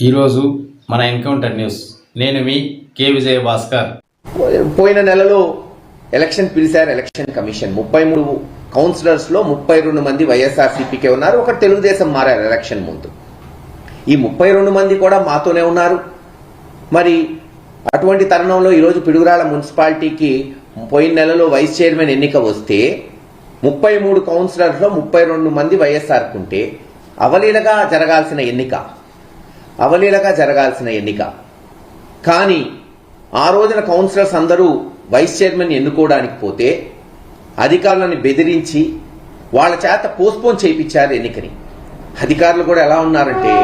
ఈరోజు మన encounter news నేను మీ కే. విజయ భాస్కర్ పోయిన నెలలో ఎలక్షన్ పిలిచారు ఎలక్షన్ కమిషన్. ముప్పై మూడు కౌన్సిలర్స్లో ముప్పై రెండు మంది వైఎస్ఆర్సీపీకే ఉన్నారు. ఒక తెలుగుదేశం మారారు ఎలక్షన్ ముందు. ఈ ముప్పై రెండు మంది కూడా మాతోనే ఉన్నారు. మరి అటువంటి తరుణంలో ఈరోజు పిడుగురాళ్ళ మున్సిపాలిటీకి పోయిన నెలలో వైస్ చైర్మన్ ఎన్నిక వస్తే ముప్పై మూడు కౌన్సిలర్స్లో ముప్పై రెండు మంది వైఎస్ఆర్కుంటే అవలీలగా జరగాల్సిన ఎన్నిక అవలీలగా జరగాల్సిన ఎన్నిక. కానీ ఆ రోజున కౌన్సిలర్స్ అందరూ వైస్ చైర్మన్ ఎన్నుకోవడానికి పోతే అధికారులను బెదిరించి వాళ్ళ చేత పోస్ట్పోన్ చేయించారు ఎన్నికని. అధికారులు కూడా ఎలా ఉన్నారంటే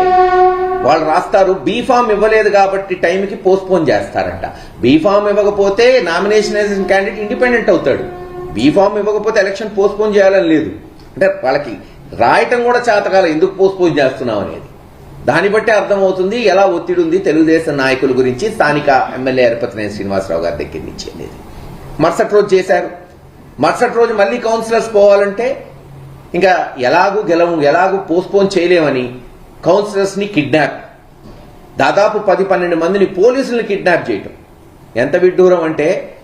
వాళ్ళు రాస్తారు బీఫామ్ ఇవ్వలేదు కాబట్టి టైంకి పోస్ట్పోన్ చేస్తారంట. బీఫామ్ ఇవ్వకపోతే నామినేషన్ క్యాండిడేట్ ఇండిపెండెంట్ అవుతాడు. బీఫామ్ ఇవ్వకపోతే ఎలక్షన్ పోస్ట్పోన్ చేయాలని లేదు. అంటే వాళ్ళకి రాయటం కూడా చేతకాల ఎందుకు పోస్ట్పోన్ చేస్తున్నాం అనేది. దాన్ని బట్టి అర్థమవుతుంది ఎలా ఒత్తిడి ఉంది తెలుగుదేశం నాయకుల గురించి స్థానిక ఎమ్మెల్యే ఎరపతినేని శ్రీనివాసరావు గారి దగ్గర నుంచి అనేది. మరుసటి రోజు చేశారు. మరుసటి రోజు మళ్ళీ కౌన్సిలర్స్ పోవాలంటే ఇంకా ఎలాగూ గెలవు ఎలాగూ పోస్ట్పోన్ చేయలేమని కౌన్సిలర్స్ని కిడ్నాప్. దాదాపు పది పన్నెండు మందిని పోలీసులను కిడ్నాప్ చేయటం. ఎంత విడ్డూరం అంటే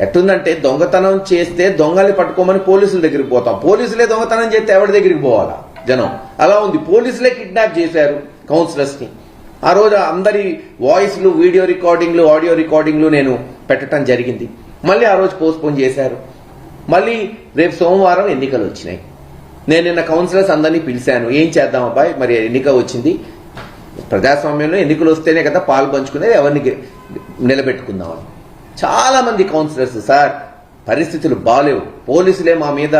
ఎట్టుందంటే దొంగతనం చేస్తే దొంగల్ని పట్టుకోమని పోలీసుల దగ్గరికి పోతాం. పోలీసులే దొంగతనం చేస్తే ఎవరి దగ్గరికి పోవాలా? జనం. అలా ఉంది. పోలీసులే కిడ్నాప్ చేశారు కౌన్సిలర్స్ని. ఆ రోజు అందరి వాయిస్లు వీడియో రికార్డింగ్లు ఆడియో రికార్డింగ్లు నేను పెట్టడం జరిగింది. మళ్ళీ ఆ రోజు పోస్ట్పోన్ చేశారు. మళ్ళీ రేపు సోమవారం ఎన్నికలు వచ్చినాయి. నేను నిన్న కౌన్సిలర్స్ అందరినీ పిలిచాను. ఏం చేద్దాం అబ్బాయి? మరి ఎన్నిక వచ్చింది. ప్రజాస్వామ్యంలో ఎన్నికలు వస్తేనే కదా పాలు పంచుకునేది ఎవరిని గె- నిలబెట్టుకుందామని. చాలా మంది కౌన్సిలర్స్ సార్ పరిస్థితులు బాలేవు. పోలీసులే మా మీద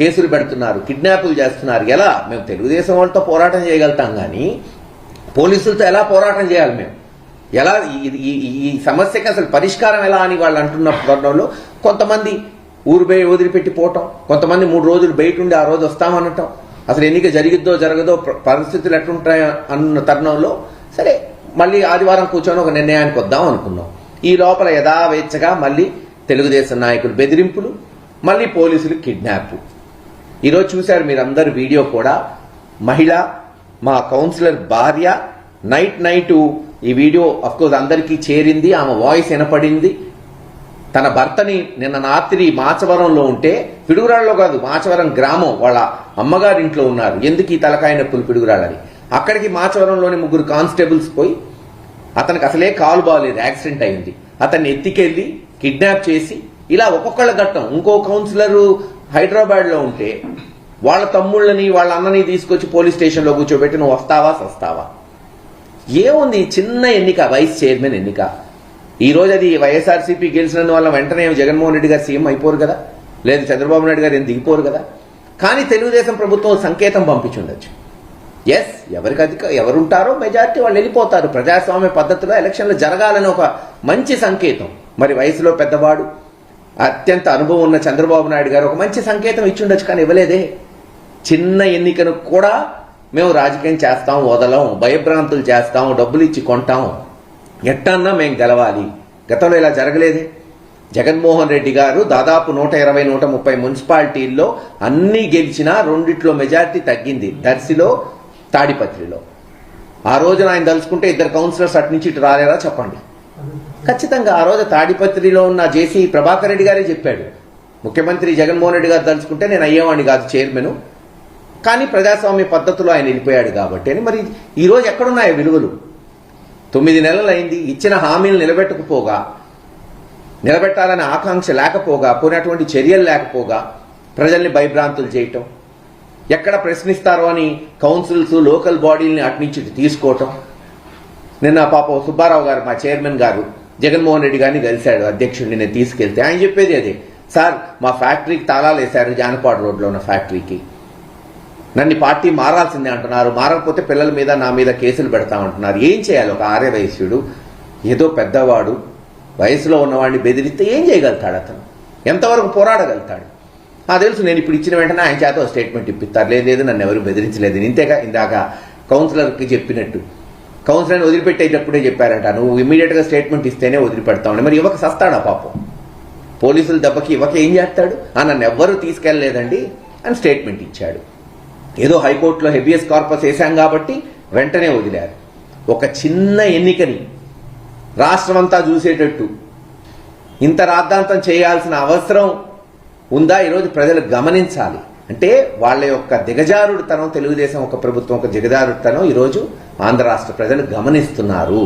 కేసులు పెడుతున్నారు కిడ్నాపులు చేస్తున్నారు. ఎలా? మేము తెలుగుదేశం వాళ్ళతో పోరాటం చేయగలుగుతాం కానీ పోలీసులతో ఎలా పోరాటం చేయాలి మేము? ఎలా ఈ- ఈ సమస్యకి అసలు పరిష్కారం ఎలా అని వాళ్ళు అంటున్న తరుణంలో కొంతమంది ఊరు బయ వదిలిపెట్టి పోవటం కొంతమంది మూడు రోజులు బయట ఉండి ఆ రోజు వస్తామనటం అసలు ఎన్నిక జరిగిద్దో జరగదో పరిస్థితులు ఎట్లుంటాయో అన్న తరుణంలో సరే మళ్ళీ ఆదివారం కూర్చొని ఒక నిర్ణయానికి వద్దాం అనుకున్నాం. ఈ లోపల యథావేచ్ఛగా మళ్ళీ తెలుగుదేశం నాయకులు బెదిరింపులు మళ్ళీ పోలీసులు కిడ్నాప్ ఈరోజు చూశారు మీరందరు వీడియో కూడా. మహిళ మా కౌన్సిలర్ భార్య నైట్ నైట్ ఈ వీడియో అఫ్కోర్స్ అందరికీ చేరింది ఆమె వాయిస్ వినపడింది. తన భర్తని నిన్న రాత్రి మాచవరంలో ఉంటే పిడుగురాళ్ళలో కాదు మాచవరం గ్రామం వాళ్ళ అమ్మగారి ఇంట్లో ఉన్నారు. ఎందుకు ఈ తలకాయ నొప్పులు పిడుగురాళ్ళని? అక్కడికి మాచవరంలోని ముగ్గురు కానిస్టేబుల్స్ పోయి అతనికి అసలే కాలు బాగలేదు యాక్సిడెంట్ అయింది. అతన్ని ఎత్తికెళ్ళి కిడ్నాప్ చేసి ఇలా ఒక్కొక్కళ్ళ ఘట్టం ఇంకో కౌన్సిలర్ హైదరాబాద్లో ఉంటే వాళ్ళ తమ్ముళ్ళని వాళ్ళ అన్నని తీసుకొచ్చి పోలీస్ స్టేషన్లో కూర్చోబెట్టి నువ్వు వస్తావా సస్తావా? ఏముంది చిన్న ఎన్నిక వైస్ చైర్మన్ ఎన్నిక? ఈ రోజు అది వైఎస్ఆర్సీపీ గెలిచినందు వల్ల వెంటనే జగన్మోహన్ రెడ్డి గారు సీఎం అయిపోరు కదా? లేదు చంద్రబాబు నాయుడు గారు ఏం దిగిపోరు కదా? కానీ తెలుగుదేశం ప్రభుత్వం సంకేతం పంపించుండొచ్చు. ఎస్ ఎవరికి అధిక ఎవరుంటారో మెజార్టీ వాళ్ళు వెళ్ళిపోతారు. ప్రజాస్వామ్య పద్ధతిలో ఎలక్షన్లు జరగాలని ఒక మంచి సంకేతం. మరి వయసులో పెద్దవాడు అత్యంత అనుభవం ఉన్న చంద్రబాబు నాయుడు గారు ఒక మంచి సంకేతం ఇచ్చుండొచ్చు కానీ ఇవ్వలేదే. చిన్న ఎన్నికను కూడా మేము రాజకీయం చేస్తాం వదలం భయభ్రాంతులు చేస్తాం డబ్బులు ఇచ్చి కొంటాం. ఎట్టన్నా మేము గెలవాలి. గతంలో ఇలా జరగలేదే. జగన్మోహన్ రెడ్డి గారు దాదాపు నూట ఇరవై నూట ముప్పై మున్సిపాలిటీల్లో అన్నీ గెలిచినా రెండిట్లో మెజార్టీ తగ్గింది. దర్శిలో తాడిపత్రిలో. ఆ రోజున ఆయన తలుచుకుంటే ఇద్దరు కౌన్సిలర్స్ అటు నుంచి ఇటు రాలేరా చెప్పండి. ఖచ్చితంగా ఆ రోజు తాడిపత్రిలో ఉన్న జేసీ ప్రభాకర్ రెడ్డి గారే చెప్పాడు. ముఖ్యమంత్రి జగన్మోహన్ రెడ్డి గారు తలుచుకుంటే నేను అయ్యేవాడిని కాదు చైర్మన్. కానీ ప్రజాస్వామ్య పద్ధతిలో ఆయన వెళ్ళిపోయాడు కాబట్టి అని. మరి ఈరోజు రోజు ఎక్కడున్నాయి విలువలు? తొమ్మిది నెలలు అయింది ఇచ్చిన హామీలు నిలబెట్టకపోగా నిలబెట్టాలనే ఆకాంక్ష లేకపోగా పోయినటువంటి చర్యలు లేకపోగా ప్రజల్ని భయభ్రాంతులు చేయటం ఎక్కడ ప్రశ్నిస్తారో అని కౌన్సిల్స్ లోకల్ బాడీలని అటు నుంచి తీసుకోవటం నిన్న పాప సుబ్బారావు గారు మా చైర్మన్ గారు జగన్మోహన్ రెడ్డి గారిని కలిశాడు అధ్యక్షుడిని నేను తీసుకెళ్తే. ఆయన చెప్పేది అదే. సార్ మా ఫ్యాక్టరీకి తాళాలు వేశారు జానపాడు రోడ్లో ఉన్న ఫ్యాక్టరీకి. నన్ను పార్టీ మారాల్సిందే అంటున్నారు. మారకపోతే పిల్లల మీద నా మీద కేసులు పెడతామంటున్నారు. ఏం చేయాలి? ఒక ఆర్య వయస్సుడు ఏదో పెద్దవాడు వయసులో ఉన్నవాడిని బెదిరిస్తే ఏం చేయగలుగుతాడు అతను? ఎంతవరకు పోరాడగలుగుతాడు? ఆ తెలుసు నేను ఇప్పుడు ఇచ్చిన వెంటనే ఆయన చేత స్టేట్మెంట్ ఇప్పిస్తారు. లేదు లేదు నన్ను ఎవరు బెదిరించలేదు. ఇంతేగా ఇందాక కౌన్సిలర్కి చెప్పినట్టు. కౌన్సిలర్ని వదిలిపెట్టేటప్పుడే చెప్పారంట నువ్వు ఇమీడియట్గా స్టేట్మెంట్ ఇస్తేనే వదిలిపెడతామని మరి ఇవ్వక సస్తాడా పాపం. పోలీసుల దెబ్బకి యువక ఏం చేస్తాడు? ఆ నన్ను ఎవ్వరూ తీసుకెళ్ళలేదండి అని స్టేట్మెంట్ ఇచ్చాడు. ఏదో హైకోర్టులో హెబియస్ కార్పస్ వేశాం కాబట్టి వెంటనే వదిలారు. ఒక చిన్న ఎన్నికని రాష్ట్రమంతా చూసేటట్టు ఇంత రాద్ధాంతం చేయాల్సిన అవసరం ఉందా? ఈరోజు ప్రజలు గమనించాలి. అంటే వాళ్ళ యొక్క దిగజారుడుతనం తెలుగుదేశం ఒక ప్రభుత్వం ఒక దిగజారుడుతనం ఈరోజు ఆంధ్ర రాష్ట్ర ప్రజలు గమనిస్తున్నారు.